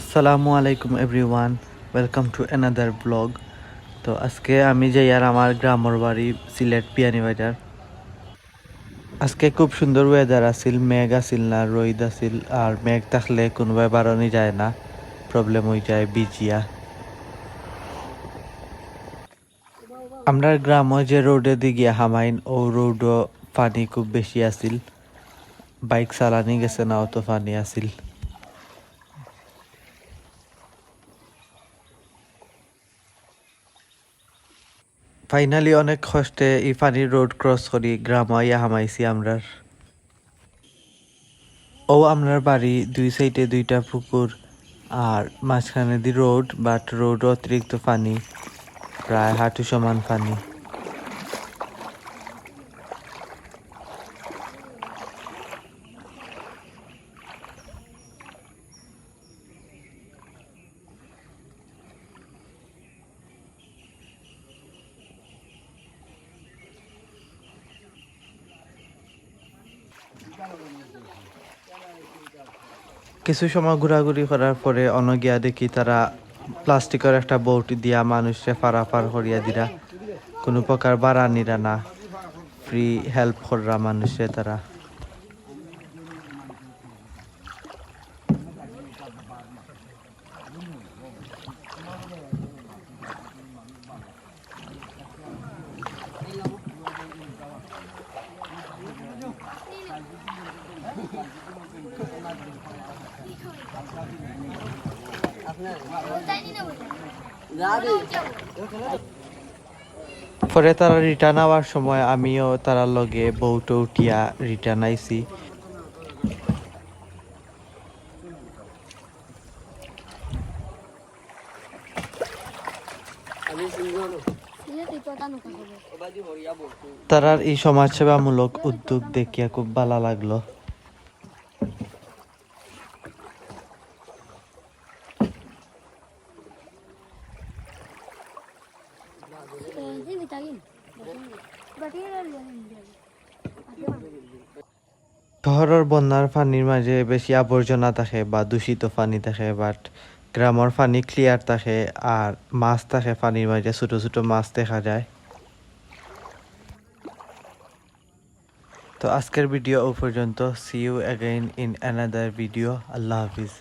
আসসালামু আলাইকুম everyone welcome to another blog তো আজকে আমি যাই আর আমার গ্রামের বাড়ি সিলেট বিয়ানীবাজার আজকে খুব সুন্দর ওয়েদার আছিল, মেঘ আছিল না, রোদ আছিল, আর মেঘ থাকলে কোনোবাই বারণই যায় না প্রবলেম হয়ে যায় বিজিয়া। আমরা গ্রামে যে রোডে দিয়ে গিয়া হামাইন, ও রোডও পানি খুব বেশি আছিল। বাইক চালানি গেছে না অত পানি আছিল। ফাইনালি অনেক কষ্টে এই পানির রোড ক্রস করি গ্রামে ইয়া হামাইছি আমরার। ও আমরার বাড়ি দুই সাইডে দুইটা পুকুর, আর মাঝখানে দি রোড বাট রোড অতিরিক্ত পানি, প্রায় হাঁটু সমান পানি। কিছু সময় ঘোরাঘুরি করার পরে অনগিয়া দেখি তারা প্লাস্টিকের একটা বৌটি দিয়া মানুষে ফারাফার করিয়া দিরা। কোনো প্রকার বাড়া নিরা না। ফ্রি হেল্প করা মানুষে তারা। পরে তারা রিটার্ন আওয়ার সময় আমিও তারা লগে বউটো উঠিয়া রিটার্ন আইছি। তারার এই সমাজসেবামূলক উদ্যোগ দেখিয়া খুব ভালো লাগল। শহরের বন্যার পানির মাঝে বেশি আবর্জনা থাকে বা দূষিত পানি থাকে বাট গ্রামের পানি ক্লিয়ার থাকে আর মাছ থাকে পানির মাঝে ছোট ছোট মাছ দেখা যায়। তো আজকের ভিডিও ও পর্যন্ত। See you again in another video Allah Hafiz.